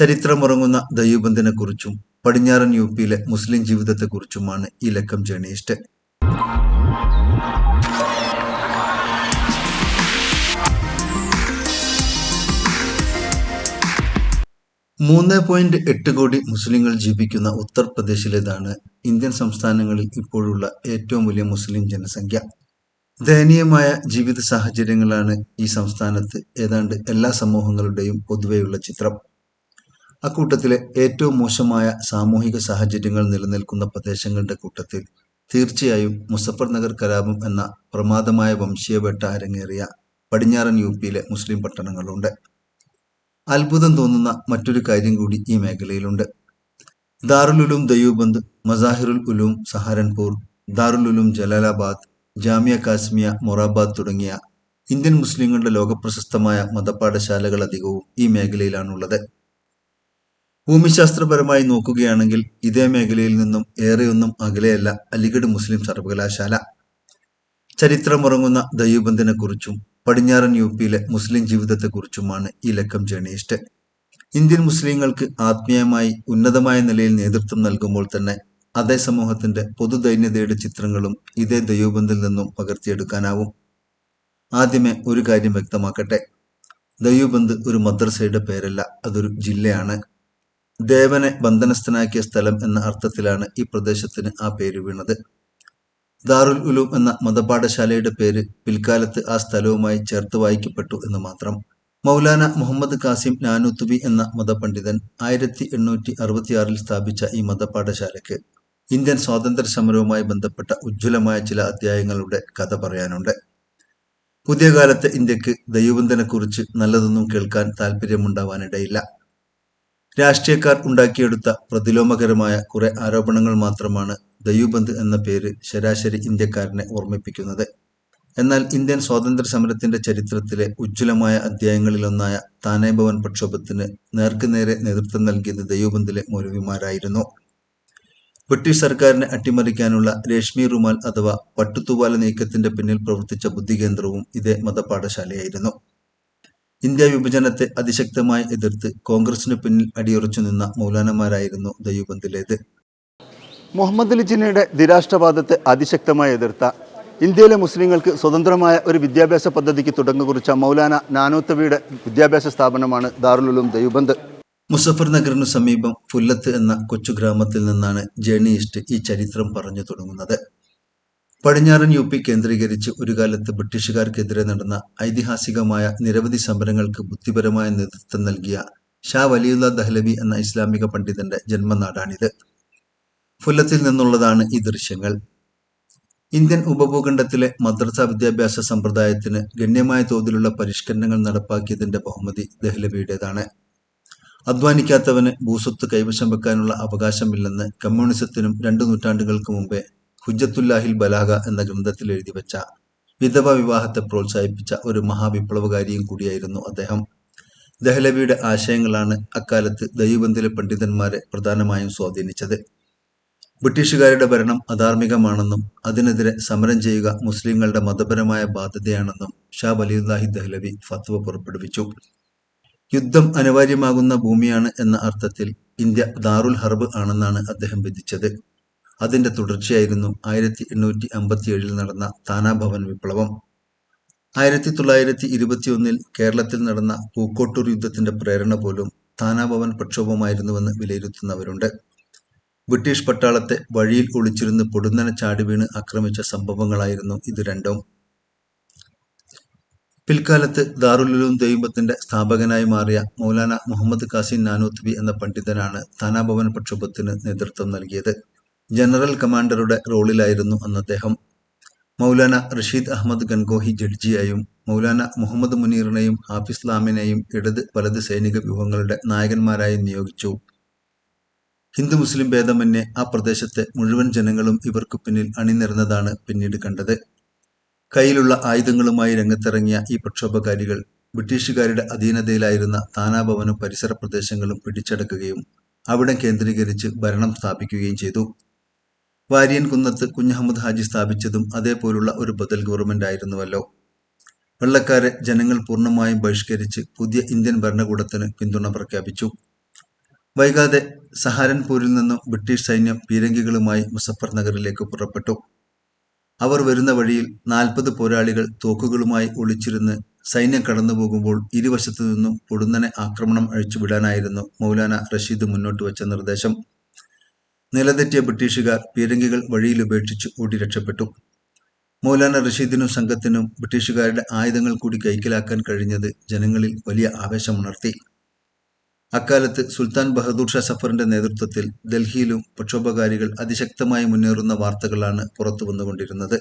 ചരിത്രമുറങ്ങുന്ന ദൈവബന്ധനെക്കുറിച്ചും പടിഞ്ഞാറൻ യു പിയിലെ മുസ്ലിം ജീവിതത്തെക്കുറിച്ചുമാണ് ഈ ലക്കം ജേണിയിസ്റ്റ് മൂന്ന് പോയിന്റ് എട്ട് കോടി മുസ്ലിങ്ങൾ ജീവിക്കുന്ന ഉത്തർപ്രദേശിലേതാണ് ഇന്ത്യൻ സംസ്ഥാനങ്ങളിൽ ഇപ്പോഴുള്ള ഏറ്റവും വലിയ മുസ്ലിം ജനസംഖ്യ. ദയനീയമായ ജീവിത സാഹചര്യങ്ങളാണ് ഈ സംസ്ഥാനത്ത് ഏതാണ്ട് എല്ലാ സമൂഹങ്ങളുടെയും പൊതുവെയുള്ള ചിത്രം. അക്കൂട്ടത്തിലെ ഏറ്റവും മോശമായ സാമൂഹിക സാഹചര്യങ്ങൾ നിലനിൽക്കുന്ന പ്രദേശങ്ങളുടെ കൂട്ടത്തിൽ തീർച്ചയായും മുസഫർ നഗർ കലാപം എന്ന പ്രമാദമായ വംശീയവേട്ട അരങ്ങേറിയ പടിഞ്ഞാറൻ യു പിയിലെ മുസ്ലിം പട്ടണങ്ങളുണ്ട്. അത്ഭുതം തോന്നുന്ന മറ്റൊരു കാര്യം കൂടി ഈ മേഖലയിലുണ്ട്. ദാറുലുലും ദയൂബന്ദ് മസാഹിറുൽ ഉലൂം സഹാരൻപൂർ ദാറുലുലും ജലാലാബാദ് ജാമിയ കാസ്മിയ മൊറാബാദ് തുടങ്ങിയ ഇന്ത്യൻ മുസ്ലിങ്ങളുടെ ലോകപ്രശസ്തമായ മതപാഠശാലകൾ അധികവും ഈ മേഖലയിലാണുള്ളത്. ഭൂമിശാസ്ത്രപരമായി നോക്കുകയാണെങ്കിൽ ഇതേ മേഖലയിൽ നിന്നും ഏറെയൊന്നും അകലെയല്ല അലിഗഡ് മുസ്ലിം സർവകലാശാല. ചരിത്രമുറങ്ങുന്ന ദൈവബന്ധനെക്കുറിച്ചും പടിഞ്ഞാറൻ യു പിയിലെ മുസ്ലിം ജീവിതത്തെക്കുറിച്ചുമാണ് ഈ ലക്കം ജേണിയിസ്റ്റ് ഇന്ത്യൻ മുസ്ലിങ്ങൾക്ക് ആത്മീയമായി ഉന്നതമായ നിലയിൽ നേതൃത്വം നൽകുമ്പോൾ തന്നെ അതേ സമൂഹത്തിന്റെ പൊതുദൈന്യതയുടെ ചിത്രങ്ങളും ഇതേ ദൈവബന്ധിൽ നിന്നും പകർത്തിയെടുക്കാനാവും. ആദ്യമേ ഒരു കാര്യം വ്യക്തമാക്കട്ടെ. ദൈവബന്ധ് ഒരു മദ്രസയുടെ പേരല്ല അതൊരു ജില്ലയാണ്. ദേവനെ ബന്ധനസ്ഥനാക്കിയ സ്ഥലം എന്ന അർത്ഥത്തിലാണ് ഈ പ്രദേശത്തിന് ആ പേര് വീണത്. ദാറുൽ ഉലൂം എന്ന മതപാഠശാലയുടെ പേര് പിൽക്കാലത്ത് ആ സ്ഥലവുമായി ചേർത്ത് വായിക്കപ്പെട്ടു എന്ന് മാത്രം. മൗലാന മുഹമ്മദ് കാസിം നാനൂത്തുബി എന്ന മതപണ്ഡിതൻ ആയിരത്തി എണ്ണൂറ്റി അറുപത്തിയാറിൽ സ്ഥാപിച്ച ഈ മതപാഠശാലയ്ക്ക് ഇന്ത്യൻ സ്വാതന്ത്ര്യ സമരവുമായി ബന്ധപ്പെട്ട ഉജ്ജ്വലമായ ചില അധ്യായങ്ങളുടെ കഥ പറയാനുണ്ട്. പുതിയ കാലത്തെ ഇന്ത്യയ്ക്ക് ദൈവബന്ധനെക്കുറിച്ച് നല്ലതൊന്നും കേൾക്കാൻ താല്പര്യമുണ്ടാവാനിടയില്ല രാഷ്ട്രീയക്കാർ ഉണ്ടാക്കിയെടുത്ത പ്രതിലോമകരമായ കുറെ ആരോപണങ്ങൾ മാത്രമാണ് ദയൂബന്ത് എന്ന പേര് ശരാശരി ഇന്ത്യക്കാരനെ ഓർമ്മിപ്പിക്കുന്നത്. എന്നാൽ ഇന്ത്യൻ സ്വാതന്ത്ര്യ സമരത്തിന്റെ ചരിത്രത്തിലെ ഉജ്ജ്വലമായ അധ്യായങ്ങളിലൊന്നായ താനെ ഭവൻ പ്രക്ഷോഭത്തിന് നേർക്കുനേരെ നേതൃത്വം നൽകിയത് ദയുബന്ദിലെ മൗലവിമാരായിരുന്നു. ബ്രിട്ടീഷ് സർക്കാരിനെ അട്ടിമറിക്കാനുള്ള രേഷ്മി റുമാൽ അഥവാ പട്ടുതൂവാല നീക്കത്തിന്റെ പിന്നിൽ പ്രവർത്തിച്ച ബുദ്ധികേന്ദ്രവും ഇതേ മതപാഠശാലയായിരുന്നു. ഇന്ത്യ വിഭജനത്തെ അതിശക്തമായി എതിർത്ത് കോൺഗ്രസിനു പിന്നിൽ അടിയുറച്ചു നിന്ന മൗലാനമാരായിരുന്നു ദയൂബന്ദിലേത് മുഹമ്മദ് അലി ജിന്നയുടെ ദിരാഷ്ട്രവാദത്തെ അതിശക്തമായി എതിർത്ത ഇന്ത്യയിലെ മുസ്ലിങ്ങൾക്ക് സ്വതന്ത്രമായ ഒരു വിദ്യാഭ്യാസ പദ്ധതിക്ക് തുടക്കം കുറിച്ച മൗലാന നാനോത്തവിയുടെ വിദ്യാഭ്യാസ സ്ഥാപനമാണ് ദാറുലുലും ദയുബന്ദ് മുസഫർ നഗറിനു സമീപം ഫുല്ലത്ത് എന്ന കൊച്ചു ഗ്രാമത്തിൽ നിന്നാണ് ജേണിയിസ്റ്റ് ഈ ചരിത്രം പറഞ്ഞു തുടങ്ങുന്നത്. പടിഞ്ഞാറൻ യു പി കേന്ദ്രീകരിച്ച് ഒരു കാലത്ത് ബ്രിട്ടീഷുകാർക്കെതിരെ നടന്ന ഐതിഹാസികമായ നിരവധി സമരങ്ങൾക്ക് ബുദ്ധിപരമായ നേതൃത്വം നൽകിയ ഷാ വലിയുല്ല ദഹ്ലബി എന്ന ഇസ്ലാമിക പണ്ഡിതന്റെ ജന്മനാടാണിത്. ഫുല്ലത്തിൽ നിന്നുള്ളതാണ് ഈ ദൃശ്യങ്ങൾ. ഇന്ത്യൻ ഉപഭൂഖണ്ഡത്തിലെ മദ്രസ വിദ്യാഭ്യാസ സമ്പ്രദായത്തിന് ഗണ്യമായ തോതിലുള്ള പരിഷ്കരണങ്ങൾ നടപ്പാക്കിയതിന്റെ ബഹുമതി ദഹ്ലവിയുടേതാണ്. അധ്വാനിക്കാത്തവന് ഭൂസ്വത്ത് കൈവശം വെക്കാനുള്ള അവകാശമില്ലെന്ന് കമ്മ്യൂണിസത്തിനും രണ്ടു നൂറ്റാണ്ടുകൾക്ക് മുമ്പേ ഹുജ്ജത്തുല്ലാഹിൽ ബലാഗ എന്ന ഗ്രന്ഥത്തിൽ എഴുതി വെച്ച വിധവ വിവാഹത്തെ പ്രോത്സാഹിപ്പിച്ച ഒരു മഹാവിപ്ലവകാരിയും കൂടിയായിരുന്നു അദ്ദേഹം. ദഹ്ലവിയുടെ ആശയങ്ങളാണ് അക്കാലത്ത് ദൈവബന്ധിലെ പണ്ഡിതന്മാരെ പ്രധാനമായും സ്വാധീനിച്ചത്. ബ്രിട്ടീഷുകാരുടെ ഭരണം അധാർമികമാണെന്നും അതിനെതിരെ സമരം ചെയ്യുക മുസ്ലിങ്ങളുടെ മതപരമായ ബാധ്യതയാണെന്നും ഷാ വലിയുല്ലാഹി ദഹ്ലവി ഫത്വ പുറപ്പെടുവിച്ചു. യുദ്ധം അനിവാര്യമാകുന്ന ഭൂമിയാണ് എന്ന അർത്ഥത്തിൽ ഇന്ത്യ ദാറുൽ ഹർബ് ആണെന്നാണ് അദ്ദേഹം വിധിച്ചത്. അതിന്റെ തുടർച്ചയായിരുന്നു ആയിരത്തി എണ്ണൂറ്റി അമ്പത്തിയേഴിൽ നടന്ന താനാഭവൻ വിപ്ലവം. ആയിരത്തി തൊള്ളായിരത്തി ഇരുപത്തിയൊന്നിൽ കേരളത്തിൽ നടന്ന പൂക്കോട്ടൂർ യുദ്ധത്തിന്റെ പ്രേരണ പോലും താനാഭവൻ പ്രക്ഷോഭമായിരുന്നുവെന്ന് വിലയിരുത്തുന്നവരുണ്ട്. ബ്രിട്ടീഷ് പട്ടാളത്തെ വഴിയിൽ ഒളിച്ചിരുന്ന് പൊടുന്നനെ ചാടി വീണ് ആക്രമിച്ച സംഭവങ്ങളായിരുന്നു ഇത് രണ്ടും. പിൽക്കാലത്ത് ദാറുലുലും ദൈവത്തിന്റെ സ്ഥാപകനായി മാറിയ മൗലാന മുഹമ്മദ് കാസിം നാനൂത്ബി എന്ന പണ്ഡിതനാണ് താനാഭവൻ പ്രക്ഷോഭത്തിന് നേതൃത്വം നൽകിയത്. ജനറൽ കമാൻഡറുടെ റോളിലായിരുന്നു അന്ന് അദ്ദേഹം മൗലാന റഷീദ് അഹമ്മദ് ഗൻഗോഹി ജഡ്ജിയായും മൗലാന മുഹമ്മദ് മുനീറിനെയും ഹാഫിസ് ലാമിനെയും ഇടത് വലത് സൈനിക വ്യൂഹങ്ങളുടെ നായകന്മാരായും നിയോഗിച്ചു. ഹിന്ദു മുസ്ലിം ഭേദമന്യേ ആ പ്രദേശത്തെ മുഴുവൻ ജനങ്ങളും ഇവർക്ക് പിന്നിൽ അണിനിരന്നതാണ് പിന്നീട് കണ്ടത്. കയ്യിലുള്ള ആയുധങ്ങളുമായി രംഗത്തിറങ്ങിയ ഈ പ്രക്ഷോഭകാരികൾ ബ്രിട്ടീഷുകാരുടെ അധീനതയിലായിരുന്ന താനാഭവനും പരിസര പ്രദേശങ്ങളും പിടിച്ചടക്കുകയും അവിടെ കേന്ദ്രീകരിച്ച് ഭരണം സ്ഥാപിക്കുകയും ചെയ്തു. വാര്യൻ കുന്നത്ത് കുഞ്ഞഹമ്മദ് ഹാജി സ്ഥാപിച്ചതും അതേപോലുള്ള ഒരു ബദൽ ഗവൺമെന്റ് ആയിരുന്നുവല്ലോ. വെള്ളക്കാരെ ജനങ്ങൾ പൂർണമായും ബഹിഷ്കരിച്ച് പുതിയ ഇന്ത്യൻ ഭരണകൂടത്തിന് പിന്തുണ പ്രഖ്യാപിച്ചു. വൈകാതെ സഹാരൻപൂരിൽ നിന്നും ബ്രിട്ടീഷ് സൈന്യം പീരങ്കികളുമായി മുസഫർ നഗറിലേക്ക് പുറപ്പെട്ടു. അവർ വരുന്ന വഴിയിൽ നാൽപ്പത് പോരാളികൾ തോക്കുകളുമായി ഒളിച്ചിരുന്ന് സൈന്യം കടന്നുപോകുമ്പോൾ ഇരുവശത്തു നിന്നും പൊടുന്നനെ ആക്രമണം അഴിച്ചുവിടാനായിരുന്നു മൗലാന റഷീദ് മുന്നോട്ട് വെച്ച നിർദ്ദേശം. നിലതെറ്റിയ ബ്രിട്ടീഷുകാർ പീരങ്കികൾ വഴിയിൽ ഉപേക്ഷിച്ച് ഓടി രക്ഷപ്പെട്ടു. മൗലാന റഷീദിനും സംഘത്തിനും ബ്രിട്ടീഷുകാരുടെ ആയുധങ്ങൾ കൂടി കൈക്കലാക്കാൻ കഴിഞ്ഞത് ജനങ്ങളിൽ വലിയ ആവേശമുണർത്തി. അക്കാലത്ത് സുൽത്താൻ ബഹദൂർ ഷാ സഫറിന്റെ നേതൃത്വത്തിൽ ഡൽഹിയിലും പ്രക്ഷോഭകാരികൾ അതിശക്തമായി മുന്നേറുന്ന വാർത്തകളാണ് പുറത്തു വന്നുകൊണ്ടിരുന്നത്.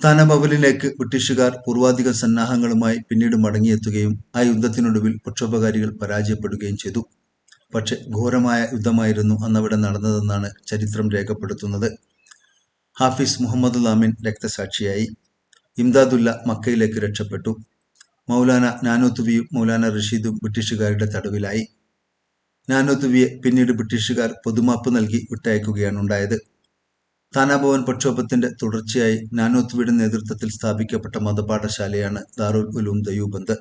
താനബവലിലേക്ക് ബ്രിട്ടീഷുകാർ പൂർവാധിക സന്നാഹങ്ങളുമായി പിന്നീട് മടങ്ങിയെത്തുകയും ആ യുദ്ധത്തിനൊടുവിൽ പ്രക്ഷോഭകാരികൾ പരാജയപ്പെടുകയും ചെയ്തു. പക്ഷെ ഘോരമായ യുദ്ധമായിരുന്നു അന്നവിടെ നടന്നതെന്നാണ് ചരിത്രം രേഖപ്പെടുത്തുന്നത്. ഹാഫിസ് മുഹമ്മദ് ലാമിൻ രക്തസാക്ഷിയായി. ഇംദാദുല്ല മക്കയിലേക്ക് രക്ഷപ്പെട്ടു. മൗലാന നാനോത്തുവിയും മൗലാന റഷീദും ബ്രിട്ടീഷുകാരുടെ തടവിലായി. നാനോത്തുവിയെ പിന്നീട് ബ്രിട്ടീഷുകാർ പൊതുമാപ്പ് നൽകി വിട്ടയക്കുകയാണ് ഉണ്ടായത് താനാഭവൻ പ്രക്ഷോഭത്തിന്റെ തുടർച്ചയായി നാനോത്തുവിയുടെ നേതൃത്വത്തിൽ സ്ഥാപിക്കപ്പെട്ട മതപാഠശാലയാണ് ദാറുൽ ഉലൂം ദയൂബന്ദ്.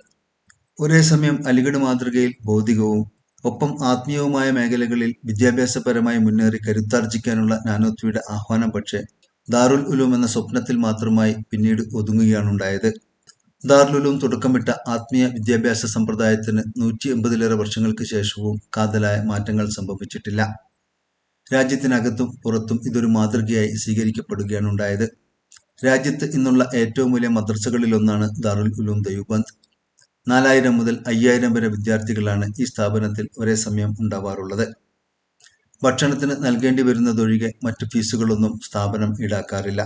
ഒരേ സമയം അലിഗഡ് മാതൃകയിൽ ഭൗതികവും ഒപ്പം ആത്മീയവുമായ മേഖലകളിൽ വിദ്യാഭ്യാസപരമായി മുന്നേറി കരുത്താർജിക്കാനുള്ള നാനോത്വിയുടെ ആഹ്വാനം പക്ഷേ ദാറുൽ ഉലൂം എന്ന സ്വപ്നത്തിൽ മാത്രമായി പിന്നീട് ഒതുങ്ങുകയാണുണ്ടായത്. ദാറുൽ ഉലൂം തുടക്കമിട്ട ആത്മീയ വിദ്യാഭ്യാസ സമ്പ്രദായത്തിന് നൂറ്റി എൺപതിലേറെ വർഷങ്ങൾക്ക് ശേഷവും കാതലായ മാറ്റങ്ങൾ സംഭവിച്ചിട്ടില്ല. രാജ്യത്തിനകത്തും പുറത്തും ഇതൊരു മാതൃകയായി സ്വീകരിക്കപ്പെടുകയാണ് ഉണ്ടായത് രാജ്യത്ത് ഇന്നുള്ള ഏറ്റവും വലിയ മദ്രസകളിലൊന്നാണ് ദാറുൽ ഉലൂം ദയൂബന്ദ്. നാലായിരം മുതൽ അയ്യായിരം വരെ വിദ്യാർത്ഥികളാണ് ഈ സ്ഥാപനത്തിൽ ഒരേ സമയം ഉണ്ടാവാറുള്ളത്. ഭക്ഷണത്തിന് നൽകേണ്ടി വരുന്നതൊഴികെ മറ്റു ഫീസുകളൊന്നും സ്ഥാപനം ഈടാക്കാറില്ല.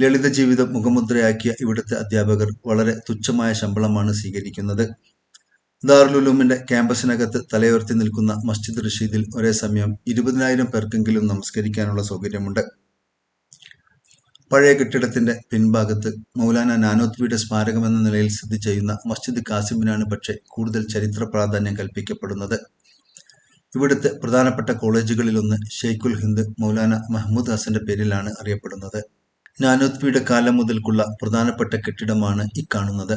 ലളിത ജീവിതം മുഖമുദ്രയാക്കിയ ഇവിടുത്തെ അധ്യാപകർ വളരെ തുച്ഛമായ ശമ്പളമാണ് സ്വീകരിക്കുന്നത്. ദാറുലുലൂമിന്റെ ക്യാമ്പസിനകത്ത് തലയുയർത്തി നിൽക്കുന്ന മസ്ജിദ് റഷീദിൽ ഒരേ സമയം ഇരുപതിനായിരം പേർക്കെങ്കിലും നമസ്കരിക്കാനുള്ള സൗകര്യമുണ്ട്. പഴയ കെട്ടിടത്തിന്റെ പിൻഭാഗത്ത് മൗലാന നാനോത്വിയുടെ സ്മാരകമെന്ന നിലയിൽ സ്ഥിതി ചെയ്യുന്ന മസ്ജിദ് കാസിമിനാണ് പക്ഷേ കൂടുതൽ ചരിത്ര പ്രാധാന്യം കൽപ്പിക്കപ്പെടുന്നത്. ഇവിടുത്തെ പ്രധാനപ്പെട്ട കോളേജുകളിലൊന്ന് ഷെയ്ഖുൽ ഹിന്ദ് മൗലാന മഹ്മൂദ് ഹസന്റെ പേരിലാണ് അറിയപ്പെടുന്നത്. നാനോത്വിയുടെ കാലം മുതൽക്കുള്ള പ്രധാനപ്പെട്ട കെട്ടിടമാണ് ഇക്കാണുന്നത് കാണുന്നത്.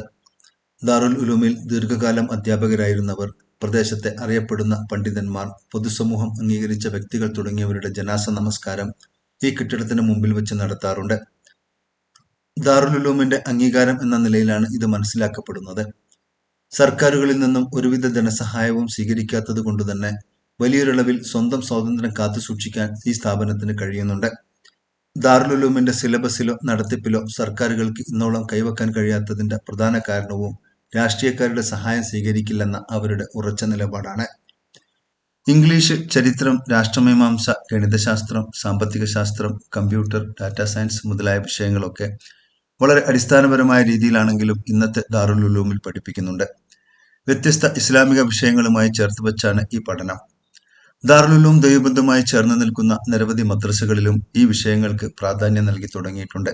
ദാറുൽ ഉലൂമിൽ ദീർഘകാലം അധ്യാപകരായിരുന്നവർ പ്രദേശത്തെ അറിയപ്പെടുന്ന പണ്ഡിതന്മാർ പൊതുസമൂഹം അംഗീകരിച്ച വ്യക്തികൾ തുടങ്ങിയവരുടെ ജനാസ നമസ്കാരം ഈ കെട്ടിടത്തിന് മുമ്പിൽ വെച്ച് നടത്താറുണ്ട്. ദാറുലുലൂമിന്റെ അംഗീകാരം എന്ന നിലയിലാണ് ഇത് മനസ്സിലാക്കപ്പെടുന്നത്. സർക്കാരുകളിൽ നിന്നും ഒരുവിധ ധനസഹായവും സ്വീകരിക്കാത്തത് കൊണ്ട് തന്നെ വലിയൊരളവിൽ സ്വന്തം സ്വാതന്ത്ര്യം കാത്തുസൂക്ഷിക്കാൻ ഈ സ്ഥാപനത്തിന് കഴിയുന്നുണ്ട്. ദാറുലുലൂമിന്റെ സിലബസിലോ നടത്തിപ്പിലോ സർക്കാരുകൾക്ക് ഇന്നോളം കൈവക്കാൻ കഴിയാത്തതിന്റെ പ്രധാന കാരണവും രാഷ്ട്രീയക്കാരുടെ സഹായം സ്വീകരിക്കില്ലെന്ന അവരുടെ ഉറച്ച നിലപാടാണ്. ഇംഗ്ലീഷ് ചരിത്രം രാഷ്ട്രമീമാംസ ഗണിതശാസ്ത്രം സാമ്പത്തിക ശാസ്ത്രം കമ്പ്യൂട്ടർ ഡാറ്റാ സയൻസ് മുതലായ വിഷയങ്ങളൊക്കെ വളരെ അടിസ്ഥാനപരമായ രീതിയിലാണെങ്കിലും ഇന്നത്തെ ദാറുൽ ഉലൂമിൽ പഠിപ്പിക്കുന്നുണ്ട്. വ്യത്യസ്ത ഇസ്ലാമിക വിഷയങ്ങളുമായി ചേർത്ത് വച്ചാണ് ഈ പഠനം. ദാറുലുലൂം ദൈവബന്ധമായി ചേർന്ന് നിൽക്കുന്ന നിരവധി മദ്രസകളിലും ഈ വിഷയങ്ങൾക്ക് പ്രാധാന്യം നൽകി തുടങ്ങിയിട്ടുണ്ട്.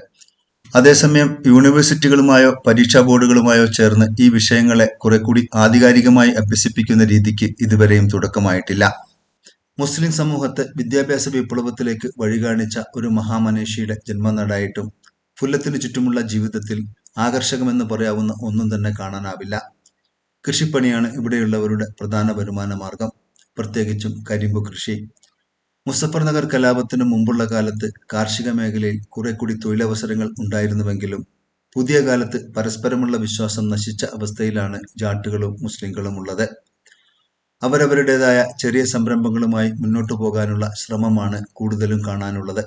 അതേസമയം യൂണിവേഴ്സിറ്റികളുമായോ പരീക്ഷാ ബോർഡുകളുമായോ ചേർന്ന് ഈ വിഷയങ്ങളെ കുറെ കൂടി ആധികാരികമായി അഭ്യസിപ്പിക്കുന്ന രീതിക്ക് ഇതുവരെയും തുടക്കമായിട്ടില്ല. മുസ്ലിം സമൂഹത്തെ വിദ്യാഭ്യാസ വിപ്ലവത്തിലേക്ക് വഴികാണിച്ച ഒരു മഹാമനീഷിയുടെ ജന്മനാടായിട്ടും പുല്ലത്തിനു ചുറ്റുമുള്ള ജീവിതത്തിൽ ആകർഷകമെന്ന് പറയാവുന്ന ഒന്നും തന്നെ കാണാനാവില്ല. കൃഷിപ്പണിയാണ് ഇവിടെയുള്ളവരുടെ പ്രധാന വരുമാന മാർഗം പ്രത്യേകിച്ചും കരിമ്പു കൃഷി. മുസഫർ നഗർ കലാപത്തിന് മുമ്പുള്ള കാലത്ത് കാർഷിക മേഖലയിൽ കുറെ കൂടി തൊഴിലവസരങ്ങൾ ഉണ്ടായിരുന്നുവെങ്കിലും പുതിയ കാലത്ത് പരസ്പരമുള്ള വിശ്വാസം നശിച്ച അവസ്ഥയിലാണ് ജാട്ടുകളും മുസ്ലിങ്ങളും ഉള്ളത്. അവരവരുടേതായ ചെറിയ സംരംഭങ്ങളുമായി മുന്നോട്ടു പോകാനുള്ള ശ്രമമാണ് കൂടുതലും കാണാനുള്ളത്.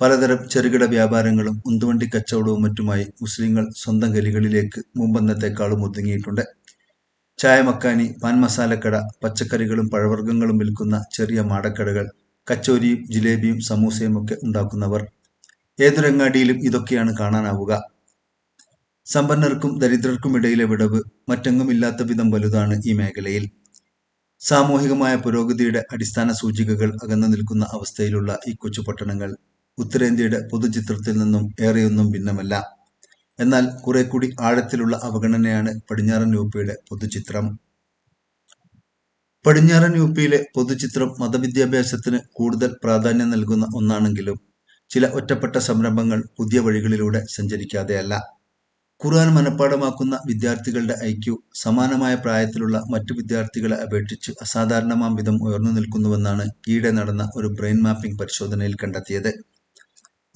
പലതരം ചെറുകിട വ്യാപാരങ്ങളും ഉന്തുവണ്ടി കച്ചവടവും മറ്റുമായി മുസ്ലിങ്ങൾ സ്വന്തം ഗലികളിലേക്ക് മുമ്പെന്നത്തെക്കാളും ഒതുങ്ങിയിട്ടുണ്ട്. ചായ മക്കാനി പാൻ മസാലക്കട പച്ചക്കറികളും പഴവർഗങ്ങളും വിൽക്കുന്ന ചെറിയ മാടക്കടകൾ കച്ചോരിയും ജിലേബിയും സമൂസയും ഒക്കെ ഉണ്ടാക്കുന്നവർ. ഏതൊരങ്ങാടിയിലും ഇതൊക്കെയാണ് കാണാനാവുക. സമ്പന്നർക്കും ദരിദ്രർക്കും ഇടയിലെ വിടവ് മറ്റെങ്ങും ഇല്ലാത്ത വിധം വലുതാണ് ഈ മേഖലയിൽ. സാമൂഹികമായ പുരോഗതിയുടെ അടിസ്ഥാന സൂചികകൾ അകന്നു നിൽക്കുന്ന അവസ്ഥയിലുള്ള ഈ കൊച്ചു പട്ടണങ്ങൾ ഉത്തരേന്ത്യയുടെ പൊതുചിത്രത്തിൽ നിന്നും ഏറെയൊന്നും ഭിന്നമല്ല. എന്നാൽ കുറെ കൂടി ആഴത്തിലുള്ള അവഗണനയാണ് പടിഞ്ഞാറൻ യൂപ്പിയുടെ പൊതുചിത്രം. പടിഞ്ഞാറൻ യൂപ്പിയിലെ പൊതുചിത്രം മതവിദ്യാഭ്യാസത്തിന് കൂടുതൽ പ്രാധാന്യം നൽകുന്ന ഒന്നാണെങ്കിലും ചില ഒറ്റപ്പെട്ട സംരംഭങ്ങൾ പുതിയ വഴികളിലൂടെ സഞ്ചരിക്കാതെയല്ല. ഖുർആൻ മനഃപ്പാടമാക്കുന്ന വിദ്യാർത്ഥികളുടെ ഐക്യു സമാനമായ പ്രായത്തിലുള്ള മറ്റു വിദ്യാർത്ഥികളെ അപേക്ഷിച്ച് അസാധാരണമാം വിധം ഉയർന്നു നിൽക്കുന്നുവെന്നാണ് ഈയിടെ നടന്ന ഒരു ബ്രെയിൻ മാപ്പിംഗ് പരിശോധനയിൽ കണ്ടെത്തിയത്.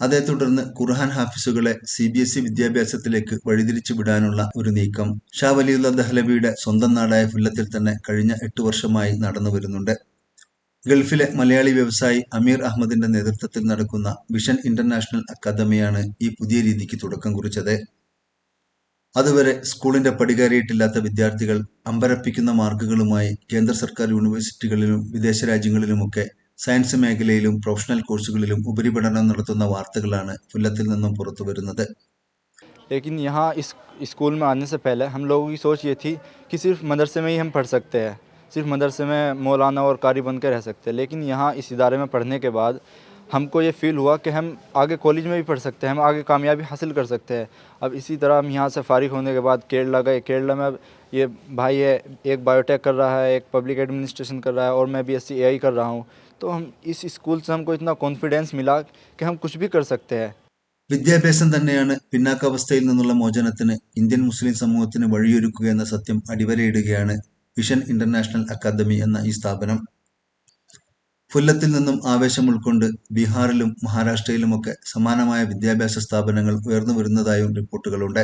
അതേ തുടർന്ന് ഖുർഹാൻ ഹാഫിസുകളെ സി ബി എസ് ഇ വിദ്യാഭ്യാസത്തിലേക്ക് വഴിതിരിച്ചു വിടാനുള്ള ഒരു നീക്കം ഷാ വലിയുള്ള ദഹ്ലബിയുടെ സ്വന്തം നാടായ ഫില്ലത്തിൽ തന്നെ കഴിഞ്ഞ എട്ട് വർഷമായി നടന്നു വരുന്നുണ്ട്. ഗൾഫിലെ മലയാളി വ്യവസായി അമീർ അഹമ്മദിന്റെ നേതൃത്വത്തിൽ നടക്കുന്ന വിഷൻ ഇന്റർനാഷണൽ അക്കാദമിയാണ് ഈ പുതിയ രീതിക്ക് തുടക്കം കുറിച്ചത്. അതുവരെ സ്കൂളിന്റെ പടികയറിയിട്ടില്ലാത്ത വിദ്യാർത്ഥികൾ അമ്പരപ്പിക്കുന്ന മാർക്കുകളുമായി കേന്ദ്ര സർക്കാർ യൂണിവേഴ്സിറ്റികളിലും വിദേശ രാജ്യങ്ങളിലുമൊക്കെ സയൻസ് മേഖലയിലും പ്രൊഫഷണൽ കോഴ്സുകളിലും ഉപരിപഠനം നടത്തുന്ന വാർത്തകളാണ് ഫുല്ലത്തിൽ നിന്നും പുറത്തു വരുന്നത് लेकिन यहाँ इस स्कूल में आने से पहले हम लोगों की सोच ये थी कि सिर्फ मदरसे में ही हम पढ़ सकते हैं सिर्फ मदरसे में मौलाना और कारी बन के रह सकते हैं लेकिन यहाँ इस इदारे में पढ़ने के बाद हमको ये फील हुआ कि हम आगे कॉलेज में भी पढ़ सकते हैं हम आगे कामयाबी हासिल कर सकते हैं अब इसी तरह हम यहाँ से फारिग होने के बाद केरला गए केरला में अब ये भाई है एक बायोटेक कर रहा है एक पब्लिक एडमिनिस्ट्रेशन कर रहा है और मैं बी एस सी ए आई कर रहा हूँ तो हम इस स्कूल से हमको इतना कॉन्फिडेंस मिला कि हम कुछ भी कर सकते हैं വിദ്യാഭ്യാസം തന്നെയാണ് പിന്നാക്കാവസ്ഥയിൽ നിന്നുള്ള മോചനത്തിന് ഇന്ത്യൻ മുസ്ലിം സമൂഹത്തിന് വഴിയൊരുക്കുക എന്ന സത്യം അടിവരയിടുകയാണ് വിഷൻ ഇന്റർനാഷണൽ അക്കാദമി എന്ന ഈ സ്ഥാപനം ഫുല്ലത്തിൽ നിന്നും ആവേശം ഉൾക്കൊണ്ട് ബീഹാറിലും മഹാരാഷ്ട്രയിലുമൊക്കെ സമാനമായ വിദ്യാഭ്യാസ സ്ഥാപനങ്ങൾ ഉയർന്നു വരുന്നതായും റിപ്പോർട്ടുകളുണ്ട്